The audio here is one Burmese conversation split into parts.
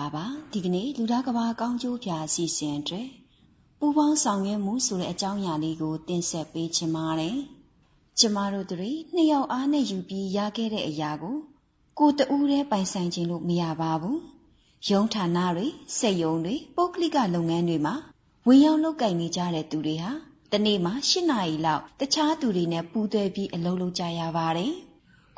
္ဂလာပါဒီကနေ့လူသားကဘာကောင်းကျိုးဖြာအစီအစဉ်အတွက်ပူပေါင်းဆောင်ရွက်မှုဆိုတဲ့အကြောင်းအရာလေးကိုတင်ဆက်ပေးချင်ပါတယ်ကျမတို့တွေနှစ်ယောက်အားနဲ့ယူပြီးရခဲ့တဲ့အရာကို ကိုတူးတဲ့ပိုင်ဆိုင်ခြင်းလို့မရပါဘူးရုံးဌာနတွေစက်ရုံတွေပုဂ္ဂလိကလုပ်ငန်းတွေမှာဝင်ရောက်လုပ်ကင်နေကြတဲ့သူတွေဟာတနေ့မှာ၈နာရီလောက်တခြားသူတွေနဲ့ပူးသွဲပြီးအလုပ်လုပ်ကြရပါတယ်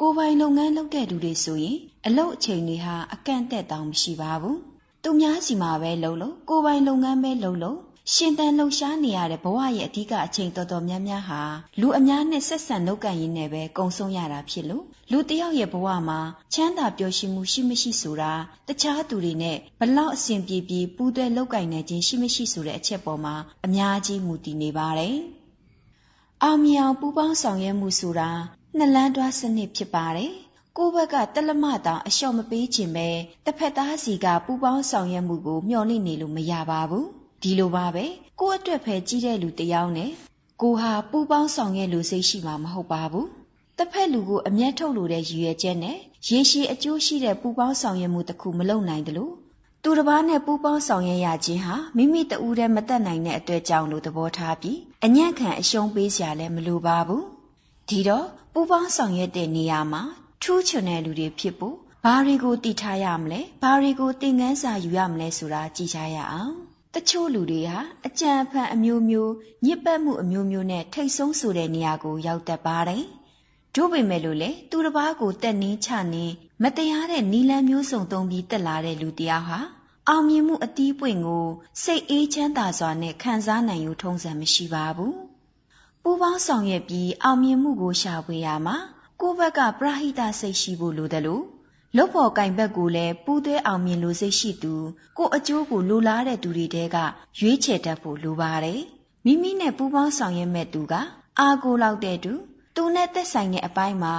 ကိုယ်ပိုင်လုပ်ငန်းလုပ်တဲ့သူတွေဆိုရင်အလုပ်အချိန်တွေဟာအကန့်အသတ်တောင်မရှိပါဘူး။သူများစီမှာပဲလုပ်လို့ကိုယ်ပိုင်လုပ်ငန်းပဲလုပ်လို့ရှင်သန်လှုပ်ရှားနေရတဲ့ဘဝရဲ့အဓိကအချိန်တော်တော်များများဟာလူအများနဲ့ဆက်ဆံလုပ်ကံရင်းနဲ့ပဲကုံဆုံးရတာဖြစ်လို့လူတယောက်ရဲ့ဘဝမှာချမ်းသာပျော်ရွှင်မှုရှိမရှိဆိုတာတခြားသူတွေနဲ့ဘလောက်အဆင်ပြေပြေပူးတွဲလုပ်ကင်နေခြင်းရှိမရှိဆိုတဲ့အချက်ပေါ်မှာအများကြီးမူတည်နေပါတယ်။အောင်မြင်အောင်ပူးပေါင်းဆောင်ရွက်မှုဆိုတာ နှလန်းတွားစနစ်ဖြစ်ပါတယ်။ကိုယ့်ဘက်ကတလမတောင်အလျှော့မပေးခြင်းပဲတစ်ဖက်သားစီကပူပေါင်းဆောင်ရွက်မှုကိုမျှော်လင့်နေလို့မရပါဘူး။ဒီလိုပါပဲကိုယ့်အတွက်ပဲကြီးတဲ့လူတယောက်နဲ့ကိုဟာပူပေါင်းဆောင်ရွက်လို့စိတ်ရှိမှာမဟုတ်ပါဘူး။တစ်ဖက်လူကိုအမျက်ထုတ်လို့တဲ့ရည်ရွယ်ချက်နဲ့ရေရှည်အကျိုးရှိတဲ့ပူပေါင်းဆောင်ရွက်မှုတစ်ခုမလုပ်နိုင်တယ်လို့သူတစ်ပါးနဲ့ပူပေါင်းဆောင်ရွက်ရခြင်းဟာမိမိတဦးတည်းမတက်နိုင်တဲ့အတွက်ကြောင့်လို့သဘောထားပြီးအညံ့ခံအရှုံးပေးစရာလည်းမလိုပါဘူး။ ဒီတော့ပူပေါင်းဆောင်ရွက်တဲ့နေရာမှာထူးချွန်တဲ့လူတွေဖြစ်ဖို့ဘာတွေကိုတည်ထားရမလဲဘာတွေကိုသင်ခန်းစာယူရမလဲဆိုတာကြည့်ကြရအောင်တချို့လူတွေဟာအကြံဖန်အမျိုးမျိုးညစ်ပတ်မှုအမျိုးမျိုးနဲ့ထိတ်ဆုံးဆိုတဲ့နေရာကိုရောက်တတ်ပါတယ်တို့ပေမဲ့လို့လေသူတစ်ပါးကိုတက်နင်းချနင်းမတရားတဲ့နီလန်းမျိုးစုံသုံးပြီးတက်လာတဲ့လူတယောက်ဟာအောင်မြင်မှုအတီးပွင့်ကိုစိတ်အေးချမ်းသာစွာနဲ့ခံစားနိုင်ယူထုံးစံမရှိပါဘူး ပူပေါင်းဆောင်ရွက်ပြီးအောင်မြင်မှုကိုရှာဖွေရမှာကိုယ့်ဘက်ကပရဟိတစိတ်ရှိဖို့လိုတယ်လို့လုတ်ဖို့ကင်ဘက်ကိုလည်းပူးသွဲအောင်မြင်လို့စိတ်ရှိသူကိုအကျိုးကိုလိုလားတဲ့သူတွေတဲကရွေးချယ်တတ်ဖို့လိုပါတယ်မိမိနဲ့ပူးပေါင်းဆောင်ရွက်မဲ့သူကအာကိုလောက်တဲ့သူသူနဲ့သက်ဆိုင်တဲ့အပိုင်းမှာ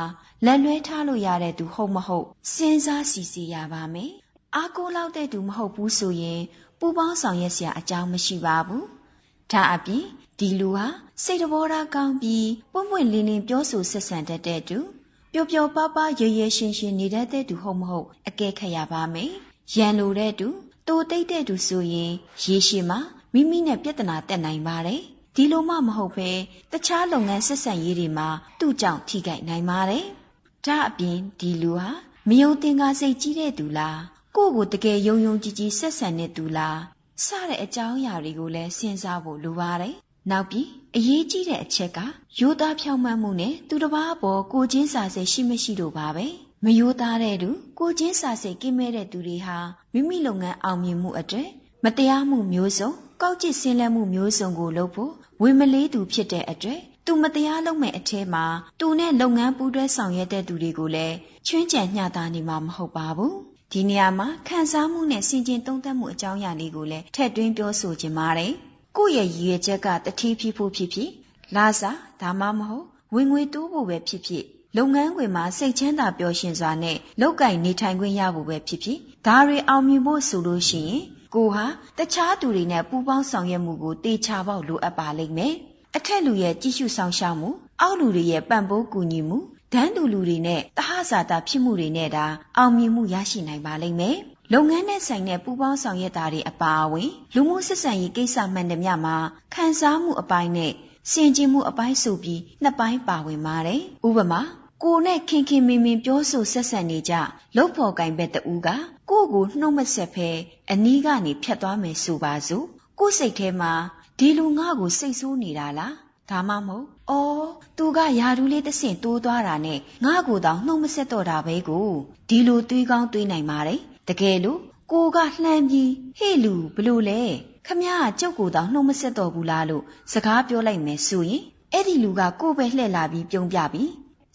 လက်လွဲထားလို့ရတဲ့သူဟုတ်မဟုတ်စဉ်းစားစီစီရပါမယ်အာကိုလောက်တဲ့သူမဟုတ်ဘူးဆိုရင်ပူပေါင်းဆောင်ရွက်စရာအကြောင်းမရှိပါဘူးဒါအပြင် ဒီလူဟာစိတ်တဘောထားကောင်းပြီးပွင့်ပွင့်လင်းလင်းပြောဆိုဆက်ဆံတတ်တဲ့သူပျော်ပျော်ပါးပါးရရရှင်းရှင်းနေတတ်တဲ့သူဟုတ်မဟုတ်အကဲခတ်ရပါမယ်။ရန်လိုတဲ့သူတိုတိတ်တဲ့သူဆိုရင်ရေရှည်မှာမိမိနဲ့ပြဿနာတက်နိုင်ပါတယ်။ဒီလိုမှမဟုတ်ပဲတခြားလုပ်ငန်းဆက်ဆံရေးတွေမှာသူ့ကြောင့်ထိခိုက်နိုင်ပါတယ်။ဒါအပြင်ဒီလူဟာမယုံတင်ကားစိတ်ကြီးတဲ့သူလားကိုယ့်ကိုတကယ်ယုံယုံကြည်ကြည်ဆက်ဆံတဲ့သူလားစတဲ့အကြောင်းအရာတွေကိုလည်းစဉ်းစားဖို့လိုပါတယ် နောက်ပြီးအရေးကြီးတဲ့အချက်ကရိုးသားဖြောင့်မတ်မှုနဲ့သူတစ်ပါးအပေါ်ကိုချင်းစာစိတ်ရှိမရှိတို့ပါပဲမရိုးသားတဲ့သူကိုချင်းစာစိတ်ကိမဲ့တဲ့သူတွေဟာမိမိလုပ်ငန်းအောင်မြင်မှုအတွက်မတရားမှုမျိုးစုံကောက်ကျစ်ဆင်းလဲမှုမျိုးစုံကိုလုပ်ဖို့ဝေမလေးသူဖြစ်တဲ့အတွက်သူမတရားလုပ်မဲ့အထဲမှာသူနဲ့လုပ်ငန်းပူးတွဲဆောင်ရွက်တဲ့သူတွေကိုလည်းချွင်းချံညှတာနေမှာမဟုတ်ပါဘူးဒီနေရာမှာခံစားမှုနဲ့စင်ကျင်သုံးသပ်မှုအကြောင်းအရာလေးကိုလည်းထည့်သွင်းပြောဆိုခြင်းပါတယ် ကိုယ့်ရဲ့ရည်ရွယ်ချက်ကတတိဖြစ်ဖို့ဖြစ်ဖြစ်လာစားဒါမှမဟုတ်ဝင်ငွေတိုးဖို့ပဲဖြစ်ဖြစ်လုပ်ငန်းခွင်မှာစိတ်ချမ်းသာပျော်ရွှင်စွာနဲ့လုပ်ကင်နေထိုင်ခွင့်ရဖို့ပဲဖြစ်ဖြစ်ဒါတွေအောင်မြင်ဖို့ဆိုလို့ရှိရင်ကိုဟာတခြားသူတွေနဲ့ပူးပေါင်းဆောင်ရွက်မှုကိုတေချာပေါက်လိုအပ်ပါလိမ့်မယ်အထက်လူရဲ့ကြည့်ရှုဆောင်ရှောက်မှုအောက်လူတွေရဲ့ပံ့ပိုးကူညီမှုဒန်းတူလူတွေနဲ့တဟဇာတာဖြစ်မှုတွေနဲ့ဒါအောင်မြင်မှုရရှိနိုင်ပါလိမ့်မယ် လုပ်ငန်းနဲ့ဆိုင်တဲ့ပူးပေါင်းဆောင်ရွက်တာတွေအပါအဝင် လူမှုဆက်ဆံရေးကိစ္စမှန်သမျှမှာခံစားမှုအပိုင်းနဲ့စင်ကြင်မှုအပိုင်းဆိုပြီးနှစ်ပိုင်းပါဝင်ပါတယ်။ဥပမာကိုနဲ့ခင်ခင်မင်မင်ပြောဆိုဆက်ဆံနေကြလုတ်ဖော်ကင်ဘက်တူကကိုကိုနှုတ်မဆက်ဖဲအနီးကနေဖြတ်သွားမယ်ဆိုပါစို့ကိုစိတ်ထဲမှာဒီလူငါ့ကိုစိတ်ဆိုးနေတာလားဒါမှမဟုတ်အော်သူကယာဒူးလေးတစ်ဆင့်တိုးသွားတာနဲ့ငါ့ကိုတောင်နှုတ်မဆက်တော့တာပဲကိုဒီလိုတွေးကောင်းတွေးနိုင်ပါတယ် တကယ်လို့ကိုကလှမ်းပြီးဟေ့လူဘလို့လဲခမည်းကကြောက်ကိုတောင်နှုံမဆက်တော့ဘူးလားလို့စကားပြောလိုက်မယ်ဆိုရင်အဲ့ဒီလူကကိုပဲလှည့်လာပြီးပြုံးပြပြီး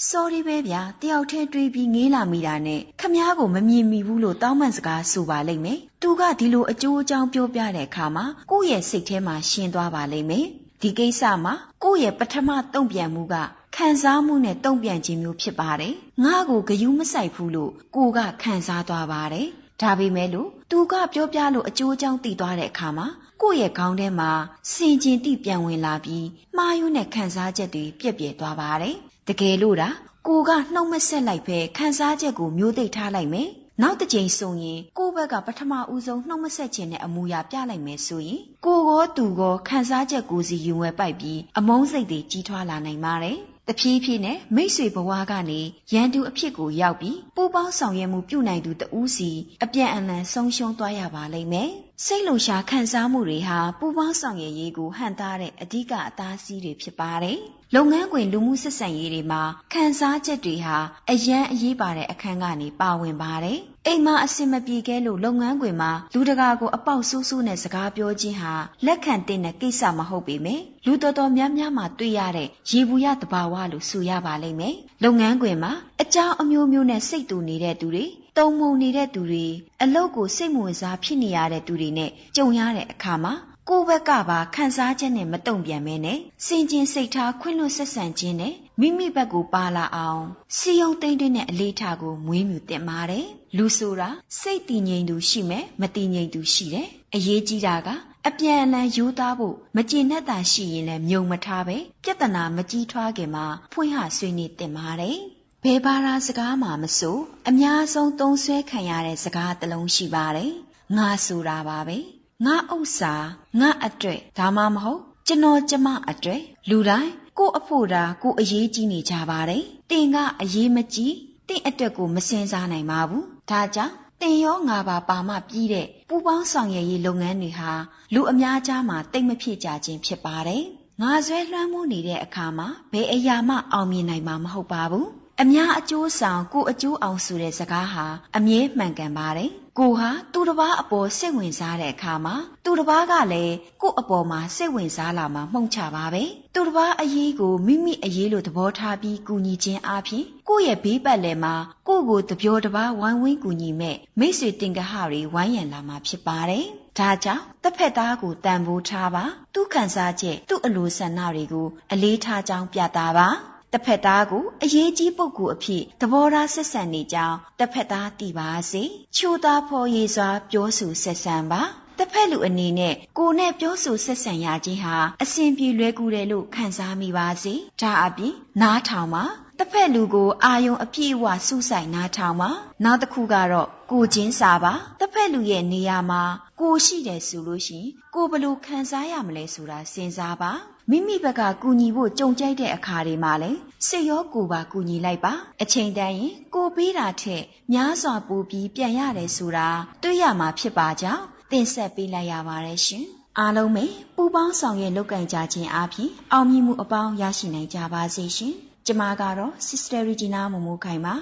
sorry ပဲဗျာတယောက်တည်းတွေးပြီးငေးလာမိတာနဲ့ခမည်းကိုမမြင်မိဘူးလို့တောင်းပန်စကားဆိုပါလိမ့်မယ်သူကဒီလိုအကျိုးအကြောင်းပြောပြတဲ့အခါမှာကိုယ့်ရဲ့စိတ်ထဲမှာရှင်းသွားပါလိမ့်မယ်ဒီကိစ္စမှာကိုယ့်ရဲ့ပထမတုံ့ပြန်မှုက ခံစားမှုနဲ့တုံ့ပြန်ခြင်းမျိုးဖြစ်ပါတယ်။ငါ့ကိုဂယုမဆိုင်ဘူးလို့ကိုကခံစားသွားပါတယ်။ဒါပေမဲ့လို့သူကပြောပြလို့အကျိုးအကြောင်းသိသွားတဲ့အခါမှာကိုယ့်ရဲ့ခေါင်းထဲမှာစင်ကျင်တိပြန်ဝင်လာပြီးမှားယွင်းတဲ့ခံစားချက်တွေပြက်ပြဲသွားပါတယ်။တကယ်လို့ဒါကိုကနှုတ်မဆက်လိုက်ပဲခံစားချက်ကိုမျိုးသိထားလိုက်မယ်။တနောက်တစ်ကြိမ်ဆိုရင်ကိုယ့်ဘက်ကပထမဦးဆုံးနှုတ်မဆက်ခြင်းနဲ့အမူအရာပြလိုက်မယ်ဆိုရင်ကိုကောသူကောခံစားချက်ကိုစီယူဝဲပိုက်ပြီးအမုန်းစိတ်တွေကြီးထွားလာနိုင်ပါတယ် တဖြည်းဖြည်းနဲ့မိတ်ဆွေဘဝကနေရန်သူအဖြစ်ကိုရောက်ပြီးပူပေါင်းဆောင်ရွက်မှုပြုနိုင်သူတဦးစီအပြန်အလှန်ဆုံးရှုံးသွားရပါလိမ့်မယ်။ စိတ်လုံရှာခံစားမှုတွေဟာပူပေါင်းဆောင်ရွက်ရေးကိုဟန်တာတဲ့အဓိကအသားစီးတွေဖြစ်ပါတယ်။လုပ်ငန်းခွင်လူမှုဆက်ဆံရေးတွေမှာခံစားချက်တွေဟာအရန်အရေးပါတဲ့အခန်းကနေပါဝင်ပါတယ်။အိမ်မှာအဆင်မပြေခဲ့လို့လုပ်ငန်းခွင်မှာလူတကာကိုအပေါက်ဆိုးဆိုးနဲ့စကားပြောခြင်းဟာလက်ခံတဲ့ကိစ္စမဟုတ်ပေမယ့်လူတော်တော်များများမှာတွေ့ရတဲ့ရေဘူးရတဘာဝလို့ဆိုရပါလိမ့်မယ်။လုပ်ငန်းခွင်မှာအကြောင်းအမျိုးမျိုးနဲ့စိတ်တူနေတဲ့သူတွေ တုံမုံနေတဲ့သူတွေအလုတ်ကိုစိတ်ဝင်စားဖြစ်နေရတဲ့သူတွေနဲ့ကြုံရတဲ့အခါမှာကိုယ့်ဘက်ကပါခံစားချက်နဲ့မတုံ့ပြန်မဲနဲ့စင်ကျင်စိတ်ထားခွင့်လွှတ်ဆက်ဆံခြင်းနဲ့မိမိဘက်ကိုပါလာအောင်စီယုံသိမ့်တဲ့အလေးထားကိုမွေးမြူတင်ပါတယ်လူဆိုတာစိတ်တည်ငြိမ်သူရှိမယ်မတည်ငြိမ်သူရှိတယ်အရေးကြီးတာကအပြန်အလှန်ယူသားဖို့မကျေနပ်တာရှိရင်လည်းမြုံမထားပဲပြဿနာမကြီးထွားခင်မှာဖွင့်ဟဆွေးနွေးတင်ပါတယ် ဘယ်ဘာသာစကားမှမဆိုအများဆုံးသုံးဆွဲခံရတဲ့စကားတစ်လုံးရှိပါတယ်ငါဆိုတာပါပဲငါဥစ္စာငါအတွက်ဒါမှမဟုတ်ကျွန်တော်ကျမအတွက်လူတိုင်းကို့အဖို့တာကိုအရေးကြီးနေကြပါတယ်တင်ကအရေးမကြီးတင့်အတွက်ကိုမစင်စားနိုင်ပါဘူးဒါကြောင့်တင်ရောငါပါပါမပြီးတဲ့ပူပေါင်းဆောင်ရွက်ရေးလုပ်ငန်းတွေဟာလူအများကြားမှာတိတ်မဖြစ်ကြခြင်းဖြစ်ပါတယ်ငါဆွဲလွှမ်းမိုးနေတဲ့အခါမှာဘယ်အရာမှအောင်မြင်နိုင်မှာမဟုတ်ပါဘူး အများအကျိုးဆောင်ကိုအကျိုးအောင်ဆိုတဲ့စကားဟာအမြဲမှန်ကန်ပါတယ်။ကိုဟာသူတစ်ပါးအပေါ်စိတ်ဝင်စားတဲ့အခါမှာသူတစ်ပါးကလည်းကို့အပေါ်မှာစိတ်ဝင်စားလာမှမှုန့်ချပါပဲ။သူတစ်ပါးအရေးကိုမိမိအရေးလိုသဘောထားပြီးကူညီခြင်းအပြင်ကိုယ့်ရဲ့ဘေးပတ်လည်မှာကိုယ့်ကိုတပြောတစ်ပါးဝိုင်းဝန်းကူညီမဲ့မိတ်ဆွေတင်ကဟတွေဝိုင်းရံလာမှာဖြစ်ပါတယ်။ဒါကြောင့်တစ်ဖက်သားကိုတန်ဖိုးထားပါသူခံစားချက်သူ့အလိုဆန္ဒတွေကိုအလေးထားကြောင်းပြတာပါ။ တစ်ဖက်သားကိုအရေးကြီးပုဂ္ဂိုလ်အဖြစ်သဘောထားဆက်ဆံနေကြောင်းတစ်ဖက်သားသိပါစေချိုးသားဖော်ရည်စွာပြောဆိုဆက်ဆံပါတစ်ဖက်လူအနေနဲ့ကိုနဲ့ပြောဆိုဆက်ဆံရခြင်းဟာအစဉ်ပြေလွယ်ကူတယ်လို့ခံစားမိပါစေဒါအပြင်နားထောင်ပါတစ်ဖက်လူကိုအာယုံအပြည့်အဝစူးစိုက်နားထောင်ပါနောက်တစ်ခုကတော့ကိုချင်းစာပါတစ်ဖက်လူရဲ့နေရာမှာကိုရှိတယ်ဆိုလို့ရှိရင်ကိုဘယ်လိုခံစားရမလဲဆိုတာစဉ်းစားပါ မိမိဘက်ကကူညီဖို့ကြုံကြိုက်တဲ့အခါတွေမှာလည်းစိတ်ရောကိုယ်ပါကူညီလိုက်ပါအချိန်တန်ရင်ကိုပေးတာထက်များစွာပိုပြီးပြန်ရတယ်ဆိုတာတွေ့ရမှာဖြစ်ပါကြောင်းတင်ဆက်ပေးလိုက်ရပါတယ်ရှင်အားလုံးပဲပူပေါင်းဆောင်ရွက်လုပ်ကင်ကြခြင်းအပြင်အောင်မြင်မှုအပေါင်းရရှိနိုင်ကြပါစေရှင်ကျမကတော့ Sister Regina မမိုးခိုင်ပါ